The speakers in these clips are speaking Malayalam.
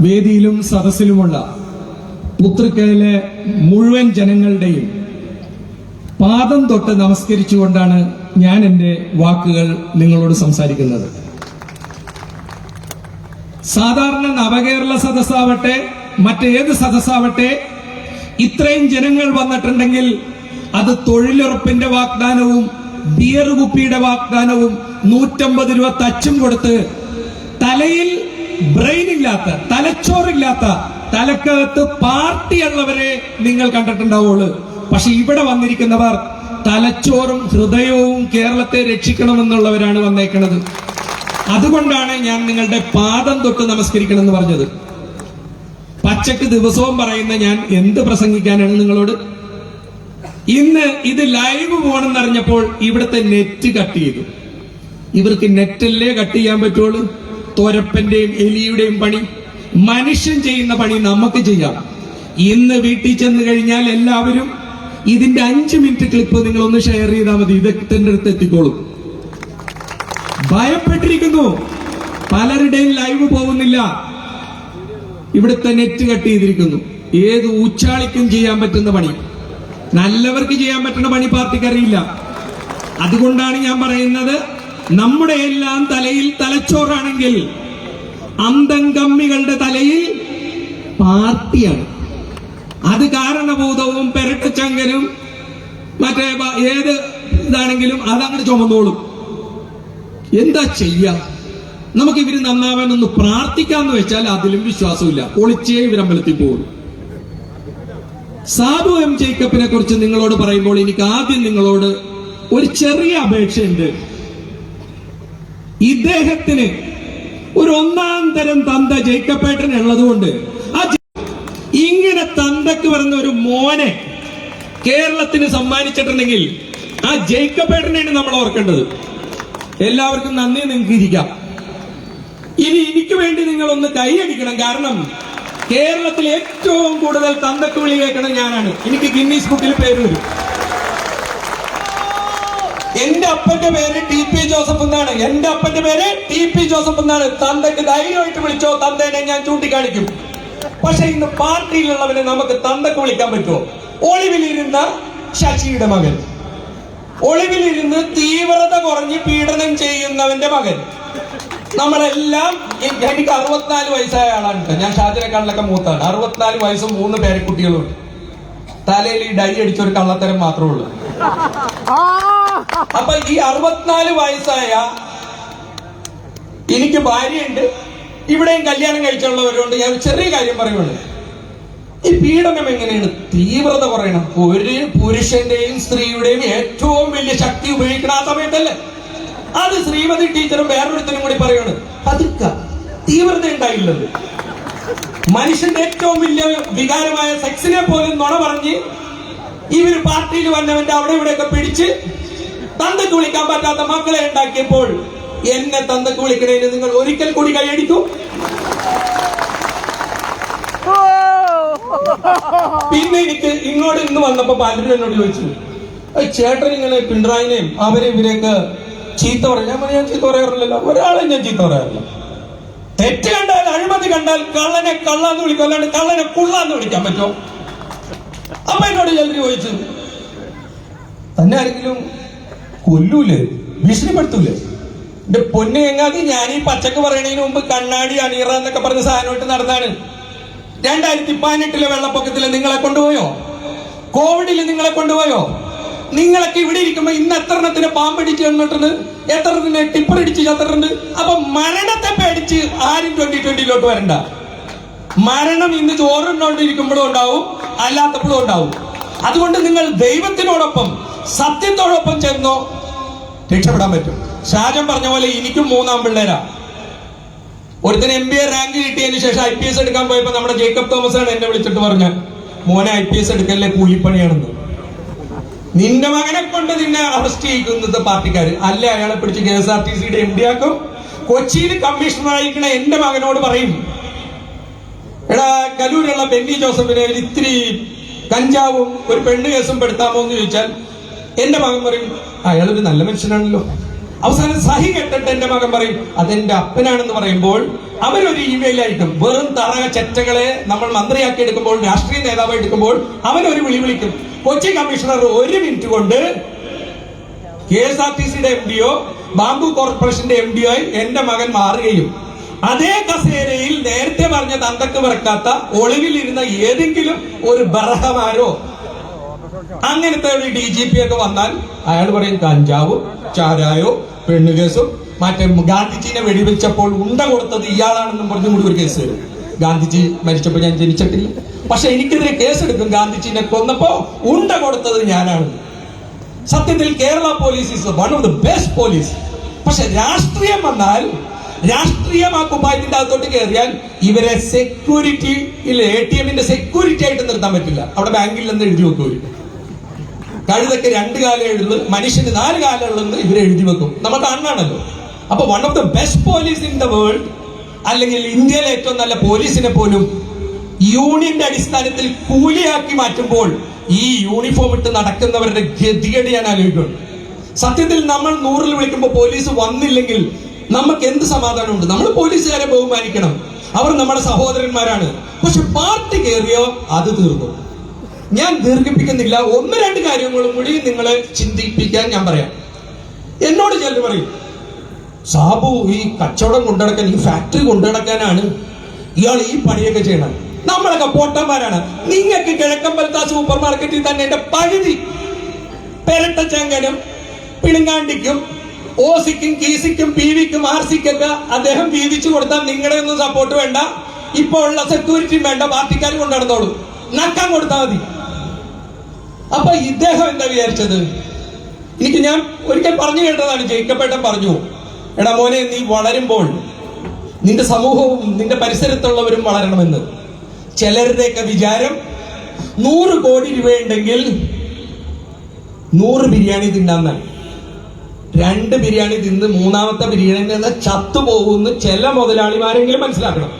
വേദിയിലും സദസ്സിലുമുള്ള പുത്രക്കയിലെ മുഴുവൻ ജനങ്ങളുടെയും പാദം തൊട്ട് നമസ്കരിച്ചുകൊണ്ടാണ് ഞാൻ എന്റെ വാക്കുകൾ നിങ്ങളോട് സംസാരിക്കുന്നത്. സാധാരണ നവകേരള സദസ്സാവട്ടെ മറ്റേത് സദസ്സാവട്ടെ ഇത്രയും ജനങ്ങൾ വന്നിട്ടുണ്ടെങ്കിൽ അത് തൊഴിലുറപ്പിന്റെ വാഗ്ദാനവും ബിയർ കുപ്പിയുടെ വാഗ്ദാനവും നൂറ്റമ്പത് രൂപ തച്ചും കൊടുത്ത് തലയിൽ ബ്രെയിൻ ഇല്ലാത്ത തലച്ചോറില്ലാത്ത തലക്കകത്ത് പാർട്ടിയുള്ളവരെ നിങ്ങൾ കണ്ടിട്ടുണ്ടാവുള്ളൂ. പക്ഷെ ഇവിടെ വന്നിരിക്കുന്നവർ തലച്ചോറും ഹൃദയവും കേരളത്തെ രക്ഷിക്കണമെന്നുള്ളവരാണ് വന്നേക്കുന്നത് അതുകൊണ്ടാണ് ഞാൻ നിങ്ങളുടെ പാദം തൊട്ട് നമസ്കരിക്കണം എന്ന് പറഞ്ഞത്. പച്ചക്ക് ദിവസവും പറയുന്ന ഞാൻ എന്ത് പ്രസംഗിക്കാനാണ് നിങ്ങളോട്? ഇന്ന് ഇത് ലൈവ് പോകണം അറിഞ്ഞപ്പോൾ ഇവിടുത്തെ നെറ്റ് കട്ട് ചെയ്തു. ഇവർക്ക് നെറ്റല്ലേ കട്ട് ചെയ്യാൻ പറ്റുള്ളൂ? തോരപ്പന്റെയും എലിയുടെയും പണി മനുഷ്യൻ ചെയ്യുന്ന പണി നമുക്ക് ചെയ്യാം. ഇന്ന് വീട്ടിൽ ചെന്ന് കഴിഞ്ഞാൽ എല്ലാവരും ഇതിന്റെ അഞ്ച് മിനിറ്റ് ക്ലിപ്പ് നിങ്ങൾ ഒന്ന് ഷെയർ ചെയ്താൽ മതി. ഇതൊക്കെ അടുത്ത് എത്തിക്കോളും. ഭയപ്പെട്ടിരിക്കുന്നു. പലരുടെയും ലൈവ് പോകുന്നില്ല. ഇവിടുത്തെ നെറ്റ് കട്ട് ചെയ്തിരിക്കുന്നു. ഏത് ഉച്ചാളിക്കും ചെയ്യാൻ പറ്റുന്ന പണി. നല്ലവർക്ക് ചെയ്യാൻ പറ്റുന്ന പണി പാർട്ടിക്ക് അറിയില്ല. അതുകൊണ്ടാണ് ഞാൻ പറയുന്നത് നമ്മുടെ എല്ലാം തലയിൽ തലച്ചോറാണെങ്കിൽ അന്തംകമ്മികളുടെ തലയിൽ പാർട്ടിയാണ്. അത് കാരണഭൂതവും പെരട്ടച്ചങ്കനും മറ്റേ ഏത് ഇതാണെങ്കിലും അതങ്ങനെ ചുമന്നോളും. എന്താ ചെയ്യാം? നമുക്ക് ഇവർ നന്നാവാൻ ഒന്ന് പ്രാർത്ഥിക്കാന്ന് വെച്ചാൽ അതിലും വിശ്വാസമില്ല. ഒളിച്ചേ ഇവരമ്പലത്തിൽ പോകും സാബു എം ജേക്കബിനെ കുറിച്ച് നിങ്ങളോട് പറയുമ്പോൾ എനിക്ക് ആദ്യം നിങ്ങളോട് ഒരു ചെറിയ അപേക്ഷയുണ്ട്. ഇദ്ദേഹത്തിന് ഒരു ഒന്നാം തരം തന്ത ജേക്കബേട്ടൻ ഉള്ളതുകൊണ്ട് ആ ഇങ്ങനെ തന്തക്ക് പറഞ്ഞ ഒരു മോനെ കേരളത്തിന് സമ്മാനിച്ചിട്ടുണ്ടെങ്കിൽ ആ ജേക്കബേട്ടനെയാണ് നമ്മൾ ഓർക്കേണ്ടത്. എല്ലാവർക്കും നന്ദി നിങ്ങൾക്ക് ഇരിക്കാം. ഇനി എനിക്ക് വേണ്ടി നിങ്ങൾ ഒന്ന് കൈയടിക്കണം കാരണം കേരളത്തിൽ ഏറ്റവും കൂടുതൽ തന്തക്ക് വിളി കേൾക്കണം ഞാനാണ്. എനിക്ക് ഗിന്നീസ് ബുക്കിൽ പേര് വരും. എന്റെ അപ്പന്റെ പേര് ടി പി ജോസഫ് എന്നാണ്. എന്റെ അപ്പന്റെ പേര് ടി പി ജോസഫ് എന്നാണ്. തന്തയ്ക്ക് ധൈര്യമായിട്ട് വിളിച്ചോ തന്തേനെ ഞാൻ ചൂണ്ടിക്കാണിക്കും. പക്ഷെ ഇന്ന് പാർട്ടിയിലുള്ളവനെ നമുക്ക് തന്തക്ക് വിളിക്കാൻ പറ്റുമോ? ഒളിവിലിരുന്ന ശശിയുടെ മകൻ. ഒളിവിലിരുന്ന് തീവ്രത കുറഞ്ഞ് പീഡനം ചെയ്യുന്നവന്റെ മകൻ. നമ്മളെല്ലാം എനിക്ക് അറുപത്തിനാല് വയസ്സായ ആളാണ് ഞാൻ ഞാൻ ഷാജിനെക്കാളിലൊക്കെ മൂത്താണ്. അറുപത്തിനാല് വയസ്സും മൂന്ന് പേരക്കുട്ടികളുണ്ട്. തലയിൽ ഈ ഡൈ അടിച്ച ഒരു കള്ളത്തരം മാത്രമേ ഉള്ളൂ. അപ്പൊ ഈ അറുപത്തിനാല് വയസ്സായ എനിക്ക് ഭാര്യയുണ്ട്. ഇവിടെയും കല്യാണം കഴിച്ചുള്ളവരുണ്ട്. ഞാൻ ചെറിയ കാര്യം പറയുള്ളൂ ഈ പീഡനം എങ്ങനെയാണ് തീവ്രത പറയണം? ഒരു പുരുഷന്റെയും സ്ത്രീയുടെയും ഏറ്റവും വലിയ ശക്തി ഉപയോഗിക്കണം ആ സമയത്തല്ലേ? അത് ശ്രീമതി ടീച്ചറും വേറൊരുത്തരും കൂടി പറയാണ് പതുക്ക തീവ്രത ഉണ്ടായില്ലത് മനുഷ്യന്റെ ഏറ്റവും വലിയ വികാരമായ സെക്സിനെ പോലും നുണ പറഞ്ഞ് ഇവർ പാർട്ടിയിൽ വന്നവന്റെ അവിടെ ഇവിടെയൊക്കെ പിടിച്ച് തന്തക്ക് വിളിക്കാൻ പറ്റാത്ത മക്കളെ ഉണ്ടാക്കിയപ്പോൾ എന്നെ തന്തക്ക് വിളിക്കണേന് നിങ്ങൾ ഒരിക്കൽ കൂടി കൈയടിക്കും. പിന്നെ എനിക്ക് ഇങ്ങോട്ട് ഇന്ന് വന്നപ്പോ പലരും എന്നോട് ചോദിച്ചു ചേട്ടൻ ഇങ്ങനെ പിണറായിനെയും അവരെ ഇവരെയൊക്കെ ചീത്ത പറയും. ഞാൻ ഞാൻ ചീത്ത പറയാറില്ലല്ലോ ഒരാളെ ഞാൻ ചീത്ത പറയാറില്ല. തെറ്റ് കണ്ടാൽ അഴിമതി കണ്ടാൽ കള്ളനെ കള്ളാന്ന് വിളിക്കും അല്ലാണ്ട് കള്ളനെ കുള്ളാന്ന് വിളിക്കാൻ പറ്റുമോ? അപ്പൊ എന്നോട് ചിലർ ചോദിച്ചു തന്നെ ആരെങ്കിലും കൊല്ലൂലേ? ഭീഷണിപ്പെടുത്തൂലേ? എന്റെ പൊന്നു എങ്ങാതി ഞാൻ ഈ പച്ചക്ക് പറയണതിന് മുമ്പ് കണ്ണാടി അണീറ എന്നൊക്കെ പറഞ്ഞ സാധനമായിട്ട് നടന്നാണ്. രണ്ടായിരത്തി പതിനെട്ടിലെ വെള്ളപ്പൊക്കത്തിൽ നിങ്ങളെ കൊണ്ടുപോയോ? കോവിഡിൽ നിങ്ങളെ കൊണ്ടുപോയോ? നിങ്ങളൊക്കെ ഇവിടെ ഇരിക്കുമ്പോ ഇന്ന് എത്ര എണ്ണത്തിന് പാമ്പടിച്ച് വന്നിട്ടുണ്ട് എത്ര എണ്ണത്തിന് ടിപ്പർ ഇടിച്ച് ചത്തിട്ടുണ്ട്? അപ്പൊ മരണത്തെ പേടിച്ച് ആരും ട്വന്റി ട്വന്റിയിലോട്ട് വരണ്ട. മരണം ഇന്ന് ചോറുണ്ടോണ്ടിരിക്കുമ്പോഴും ഉണ്ടാവും അല്ലാത്തപ്പോഴും ഉണ്ടാവും. അതുകൊണ്ട് നിങ്ങൾ ദൈവത്തിനോടൊപ്പം സത്യത്തോടൊപ്പം ചേർന്നോ രക്ഷപ്പെടാൻ പറ്റും. ഷാജൻ പറഞ്ഞ പോലെ എനിക്കും മൂന്നാം പിള്ളേരാ. ഒരുത്തന് എം ബി എ റാങ്ക് കിട്ടിയതിന് ശേഷം ഐ പി എസ് എടുക്കാൻ പോയപ്പോ നമ്മുടെ ജേക്കബ് തോമസ് ആണ് എന്നെ വിളിച്ചിട്ട് പറഞ്ഞ മോനെ ഐ പി എസ് എടുക്കല്ലേ? കൂലിപ്പണിയാണെന്ന്. നിന്റെ മകനെ കൊണ്ട് നിന്നെ അറസ്റ്റ് ചെയ്യിക്കുന്നത് പാർട്ടിക്കാർ അല്ല? അയാളെ പിടിച്ച് കെ എസ് ആർ ടി സിയുടെ എം ഡി ആക്കും. കൊച്ചിയിൽ കമ്മീഷണർ ആയിരിക്കണ എന്റെ മകനോട് പറയും. എടാ കലൂരുള്ള ബെന്നി ജോസഫിനെ ഇത്തിരി കഞ്ചാവും ഒരു പെണ്ണ് കേസും പെടുത്താമോ? എന്ന് ചോദിച്ചാൽ എന്റെ മകൻ പറയും അയാളൊരു നല്ല മനുഷ്യനാണല്ലോ. അവസാനം സഹി കെട്ടിട്ട് എന്റെ മകൻ പറയും അതെന്റെ അപ്പനാണെന്ന് പറയുമ്പോൾ അവനൊരു ഇമെയിലായിട്ടും വെറും തറക ചെറ്റകളെ നമ്മൾ മന്ത്രിയാക്കി എടുക്കുമ്പോൾ രാഷ്ട്രീയ നേതാവായി എടുക്കുമ്പോൾ അവനൊരു വിളി വിളിക്കും. കൊച്ചി കമ്മീഷണർ ഒരു മിനിറ്റ് കൊണ്ട് കെ എസ് ആർ ടി സിയുടെ എം ഡിഒ ബാംബു കോർപ്പറേഷന്റെ എം ഡിഒ ആയി എന്റെ മകൻ മാറുകയും അതേ കസേരയിൽ നേരത്തെ പറഞ്ഞ തന്തക്ക് പിറക്കാത്ത ഒളിവിലിരുന്ന ഏതെങ്കിലും ഒരു ബർഹമാരോ അങ്ങനത്തെ ഒരു ഡി ജി പി ഒക്കെ വന്നാൽ അയാൾ പറയും കഞ്ചാവും ചാരായോ പെണ്ണുകേസും മറ്റേ ഗാന്ധിജിനെ വെടിവെച്ചപ്പോൾ ഉണ്ട കൊടുത്തത് ഇയാളാണെന്നും പറഞ്ഞും കൂടി ഒരു കേസ് വരും. ഗാന്ധിജി മരിച്ചപ്പോൾ ഞാൻ ജനിച്ചിട്ടില്ല. പക്ഷെ എനിക്കെതിരെ കേസെടുക്കും. ഗാന്ധിജിനെ കൊന്നപ്പോ ഉണ്ട കൊടുത്തത് ഞാനാണ്. സത്യത്തിൽ Kerala police is one of the best police. പക്ഷെ രാഷ്ട്രീയം വന്നാൽ രാഷ്ട്രീയം ആ കുപ്പായത്തിന്റെ അകത്തോട്ട് കയറിയാൽ ഇവരെ സെക്യൂരിറ്റി ഇല്ല എ ടി എമ്മിന്റെ സെക്യൂരിറ്റി ആയിട്ട് നിർത്താൻ പറ്റില്ല. അവിടെ ബാങ്കിൽ നിന്ന് എഴുതി വെക്കും ഇവർ. കഴുതൊക്കെ രണ്ട് കാലം എഴുതുന്നു മനുഷ്യന് നാല് കാലം ഉള്ളെന്ന് ഇവരെ എഴുതി വെക്കും. നമ്മൾ കാണാണല്ലോ അപ്പൊ one of the best police in the world അല്ലെങ്കിൽ ഇന്ത്യയിലെ ഏറ്റവും നല്ല പോലീസിനെ പോലും യൂണിയന്റെ അടിസ്ഥാനത്തിൽ കൂലിയാക്കി മാറ്റുമ്പോൾ ഈ യൂണിഫോം ഇട്ട് നടക്കുന്നവരുടെ ഗതികേട് ഞാൻ ആലോചിക്കുന്നു. സത്യത്തിൽ നമ്മൾ നൂറിൽ വിളിക്കുമ്പോൾ പോലീസ് വന്നില്ലെങ്കിൽ നമുക്ക് എന്ത് സമാധാനമുണ്ട്? നമ്മൾ പോലീസുകാരെ ബഹുമാനിക്കണം. അവർ നമ്മുടെ സഹോദരന്മാരാണ്. പക്ഷെ പാർട്ടി കയറിയോ അത് തീർന്നു. ഞാൻ ദീർഘിപ്പിക്കുന്നില്ല. ഒന്ന് രണ്ട് കാര്യങ്ങളും കൂടി നിങ്ങളെ ചിന്തിപ്പിക്കാൻ ഞാൻ പറയാം. എന്നോട് ചിലർ പറയും സാബു ഈ കച്ചവടം കൊണ്ടുനടക്കാൻ ഈ ഫാക്ടറി കൊണ്ടുനടക്കാനാണ് ഇയാൾ ഈ പണിയൊക്കെ ചെയ്യണം നമ്മളൊക്കെ പൊട്ടന്മാരാണ്. നിങ്ങൾക്ക് കിഴക്കമ്പലത്ത സൂപ്പർ മാർക്കറ്റിൽ തന്നെ എന്റെ പകുതി പെരട്ടച്ചങ്കനും പിണങ്ങാണ്ടിക്കും ഓസിക്കും കീസിക്കും പി വിക്കും ആർ സിക്കൊക്കെ അദ്ദേഹം വീതിച്ചു കൊടുത്താൽ നിങ്ങളുടെ ഒന്നും സപ്പോർട്ട് വേണ്ട. ഇപ്പോൾ ഉള്ള സെക്യൂരിറ്റിയും വേണ്ട. പാർട്ടിക്കാരും കൊണ്ടു നടന്നോളൂ നക്കാൻ കൊടുത്താൽ മതി. അപ്പൊ ഇദ്ദേഹം എന്താ വിചാരിച്ചത്? എനിക്ക് ഞാൻ ഒരിക്കൽ പറഞ്ഞു കേട്ടതാണ് ജയിക്കപ്പെട്ടൻ പറഞ്ഞു എടാ മോനെ നീ വളരുമ്പോൾ നിന്റെ സമൂഹവും നിന്റെ പരിസരത്തുള്ളവരും വളരണമെന്ന്. ചിലരുടെയൊക്കെ വിചാരം നൂറ് കോടി രൂപയുണ്ടെങ്കിൽ നൂറ് ബിരിയാണി തിന്നാന്നാണ് രണ്ട് ബിരിയാണി തിന്ന് മൂന്നാമത്തെ ബിരിയാണി നിന്ന് ചത്തുപോകുമെന്ന് ചില മുതലാളിമാരെങ്കിലും മനസ്സിലാക്കണം.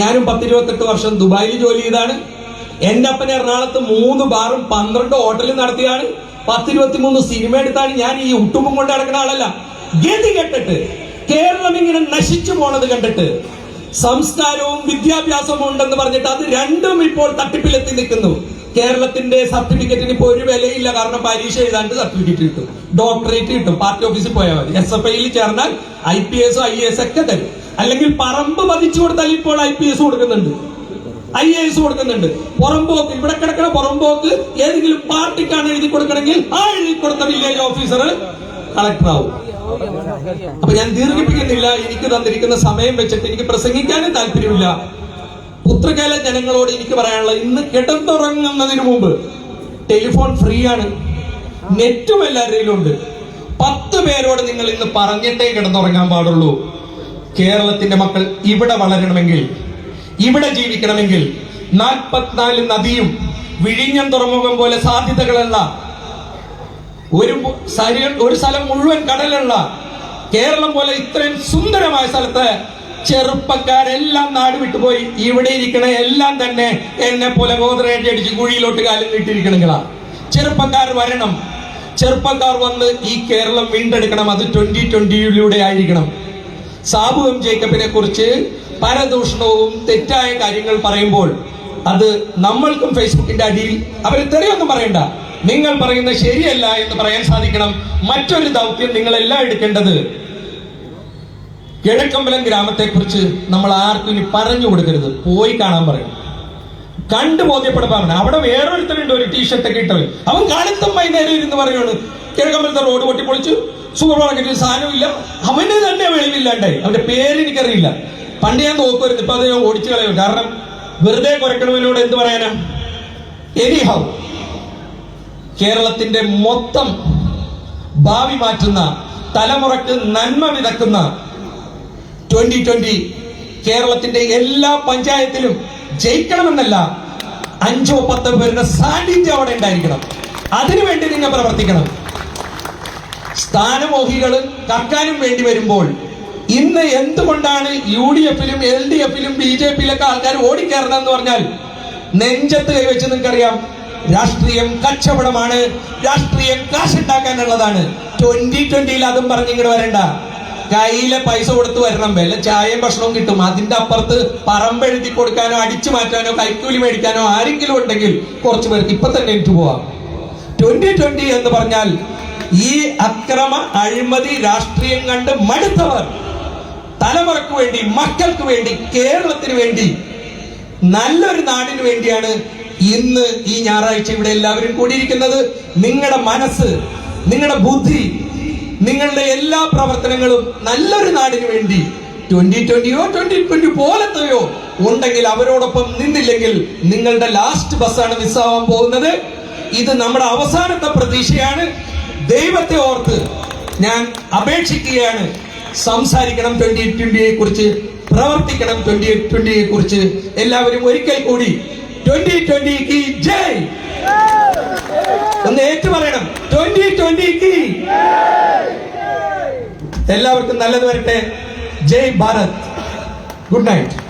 ഞാനും പത്തിരുപത്തെട്ട് വർഷം ദുബായിൽ ജോലി ചെയ്താണ്. എന്റെ അപ്പൻ എറണാകുളത്ത് മൂന്ന് ബാറും പന്ത്രണ്ട് ഹോട്ടലും നടത്തിയാണ്. പത്തിരുപത്തി മൂന്ന് സിനിമ എടുത്താണ് ഞാൻ ഈ ഉട്ടുമ്പും കൊണ്ട് നടക്കുന്ന ആളല്ല. ഗതി കെട്ടിട്ട് കേരളം ഇങ്ങനെ നശിച്ചു പോണത് കണ്ടിട്ട് സംസ്കാരവും വിദ്യാഭ്യാസവും ഉണ്ടെന്ന് പറഞ്ഞിട്ട് അത് രണ്ടും ഇപ്പോൾ തട്ടിപ്പിലെത്തി നിൽക്കുന്നു. കേരളത്തിന്റെ സർട്ടിഫിക്കറ്റിന് ഇപ്പോൾ ഒരു വിലയില്ല കാരണം പരീക്ഷ എഴുതാണ്ട് സർട്ടിഫിക്കറ്റ് കിട്ടും. ഡോക്ടറേറ്റ് കിട്ടും പാർട്ടി ഓഫീസിൽ പോയാൽ മതി. എസ് എഫ് ഐയിൽ ചേർന്നാൽ I P S I S ഒക്കെ തരും. അല്ലെങ്കിൽ പറമ്പ് പതിച്ചു കൊടുത്താൽ ഇപ്പോൾ ഐ പി എസ് കൊടുക്കുന്നുണ്ട്. ഐ എ എസ് കൊടുക്കുന്നുണ്ട്. പുറമ്പോക്ക് ഇവിടെ കിടക്കുന്ന പുറമ്പോക്ക് ഏതെങ്കിലും പാർട്ടിക്കാണ് എഴുതി കൊടുക്കണമെങ്കിൽ ആ എഴുതി കൊടുത്ത വില്ലേജ് ഓഫീസർ കളക്ടർ ആവും. അപ്പൊ ഞാൻ ദീർഘിപ്പിക്കുന്നില്ല എനിക്ക് തന്നിരിക്കുന്ന സമയം വെച്ചിട്ട് എനിക്ക് പ്രസംഗിക്കാനും താല്പര്യമില്ല. പുത്രകാല ജനങ്ങളോട് എനിക്ക് പറയാനുള്ളത് ഇന്ന് കിടന്നുറങ്ങുന്നതിന് മുമ്പ് ടെലിഫോൺ ഫ്രീ ആണ് നെറ്റും എല്ലാവരുടെയിലും ഉണ്ട്. പത്ത് പേരോട് നിങ്ങൾ ഇന്ന് പറഞ്ഞിട്ടേ കിടന്നുറങ്ങാൻ പാടുള്ളൂ. കേരളത്തിന്റെ മക്കൾ ഇവിടെ വളരണമെങ്കിൽ ഇവിടെ ജീവിക്കണമെങ്കിൽ നാൽപ്പത്തിനാല് നദിയും വിഴിഞ്ഞം തുറമുഖം പോലെ സാധ്യതകളല്ല. ഒരു ഒരു സ്ഥലം മുഴുവൻ കടലുള്ള കേരളം പോലെ ഇത്രയും സുന്ദരമായ സ്ഥലത്ത് ചെറുപ്പക്കാരെല്ലാം നാട് വിട്ടുപോയി ഇവിടെ ഇരിക്കണ എല്ലാം തന്നെ എന്നെ പോലെ ഗോദ്രേജ് അടിച്ച് കുഴിയിലോട്ട് കാലം നീട്ടിയിരിക്കണങ്ങളാ. ചെറുപ്പക്കാർ വരണം. ചെറുപ്പക്കാർ വന്ന് ഈ കേരളം വീണ്ടെടുക്കണം. അത് ട്വന്റി ട്വന്റിയിലൂടെ ആയിരിക്കണം. സാബു എം ജേക്കബിനെ കുറിച്ച് പരദൂഷണവും തെറ്റായ കാര്യങ്ങൾ പറയുമ്പോൾ അത് നമ്മൾക്കും ഫേസ്ബുക്കിന്റെ അടിയിൽ അവരെ തെറിയൊന്നും പറയണ്ട. നിങ്ങൾ പറയുന്ന ശരിയല്ല എന്ന് പറയാൻ സാധിക്കണം. മറ്റൊരു ദൗത്യം നിങ്ങളെല്ലാം എടുക്കേണ്ടത് കിഴക്കമ്പലം ഗ്രാമത്തെ കുറിച്ച് നമ്മൾ ആർക്കും ഇനി പറഞ്ഞു കൊടുക്കരുത്. പോയി കാണാൻ പറയണം. കണ്ടു ബോധ്യപ്പെടുപ്പാണ് അവിടെ വേറൊരുത്തരുണ്ട് ഒരു ടീഷർട്ടൊക്കെ ഇട്ടവൻ. അവൻ കാലത്തും വൈകുന്നേരം ഇരുന്ന് പറയുകയാണ് കിഴക്കമ്പലത്തെ റോഡ് പൊട്ടിപ്പൊളിച്ചു. സൂപ്പർ മാർക്കറ്റിൽ സാധനമില്ല അവന് തന്നെ വെളിവില്ലാണ്ടായി. അവന്റെ പേര് എനിക്കറിയില്ല. പണ്ട് ഞാൻ നോക്കുമായിരുന്നു ഇപ്പൊ അത് ഓടിച്ചു കളയും കാരണം വെറുതെ കുരക്കണവനോട് എന്ത് പറയാനാ? എനിഹൗ കേരളത്തിന്റെ മൊത്തം ഭാവി മാറ്റുന്ന തലമുറയ്ക്ക് നന്മ വിതക്കുന്ന ട്വന്റി ട്വന്റി കേരളത്തിന്റെ എല്ലാ പഞ്ചായത്തിലും ജയിക്കണമെന്നല്ല അഞ്ചോ പത്തോ പേരുടെ സാന്നിധ്യം അവിടെ ഉണ്ടായിരിക്കണം. അതിനുവേണ്ടി നിങ്ങൾ പ്രവർത്തിക്കണം. സ്ഥാനമോഹികൾ കക്കാനും വേണ്ടി വരുമ്പോൾ ഇന്ന് എന്തുകൊണ്ടാണ് യു ഡി എഫിലും എൽ ഡി എഫിലും ബി ജെ പിയിലൊക്കെ ആൾക്കാർ ഓടിക്കയറണമെന്ന് പറഞ്ഞാൽ നെഞ്ചത്ത് കൈവച്ച് നിങ്ങൾക്കറിയാം രാഷ്ട്രീയം കച്ചവടമാണ് രാഷ്ട്രീയം കാശുണ്ടാക്കാനുള്ളതാണ്. ട്വന്റി ട്വന്റിയിൽ അതും പറഞ്ഞ് ഇങ്ങോട്ട് വരണ്ട. കയ്യിലെ പൈസ കൊടുത്ത് വരണം വല്ല ചായയും ഭക്ഷണവും കിട്ടും. അതിന്റെ അപ്പുറത്ത് പറമ്പെഴുതി കൊടുക്കാനോ അടിച്ചു മാറ്റാനോ കൈക്കൂലി മേടിക്കാനോ ആരെങ്കിലും ഉണ്ടെങ്കിൽ കുറച്ചു പേർക്ക് ഇപ്പൊ തന്നെ എനിക്ക് പോവാം. ട്വന്റി ട്വന്റി എന്ന് പറഞ്ഞാൽ ഈ അക്രമ അഴിമതി രാഷ്ട്രീയം കണ്ട് മടുത്തവർ തലമുറയ്ക്ക് വേണ്ടി മക്കൾക്ക് വേണ്ടി കേരളത്തിന് വേണ്ടി നല്ലൊരു നാടിന് വേണ്ടിയാണ് ഇന്ന് ഈ ഞായറാഴ്ച ഇവിടെ എല്ലാവരും കൂടിയിരിക്കുന്നത്. നിങ്ങളുടെ മനസ്സ് നിങ്ങളുടെ ബുദ്ധി നിങ്ങളുടെ എല്ലാ പ്രവർത്തനങ്ങളും നല്ലൊരു നാടിന് വേണ്ടി ട്വന്റി ട്വന്റിയോ ട്വന്റി ട്വന്റി പോലത്തെയോ ഉണ്ടെങ്കിൽ അവരോടൊപ്പം നിന്നില്ലെങ്കിൽ നിങ്ങളുടെ ലാസ്റ്റ് ബസ്സാണ് മിസ്സാവാൻ പോകുന്നത്. ഇത് നമ്മുടെ അവസാനത്തെ പ്രതീക്ഷയാണ്. ദൈവത്തെ ഓർത്ത് ഞാൻ അപേക്ഷിക്കുകയാണ്. സംസാരിക്കണം ട്വന്റി ട്വന്റിയെ കുറിച്ച് പ്രവർത്തിക്കണം ട്വന്റി ട്വന്റിയെ കുറിച്ച്. എല്ലാവരും ഒരിക്കൽ കൂടി ട്വന്റി ട്വന്റിക്ക് ജയ്! ഒന്ന് ഏറ്റു പറയണം ട്വന്റി ട്വന്റിക്ക് എല്ലാവർക്കും നല്ലത് വരട്ടെ. ജയ് ഭാരത്. Good night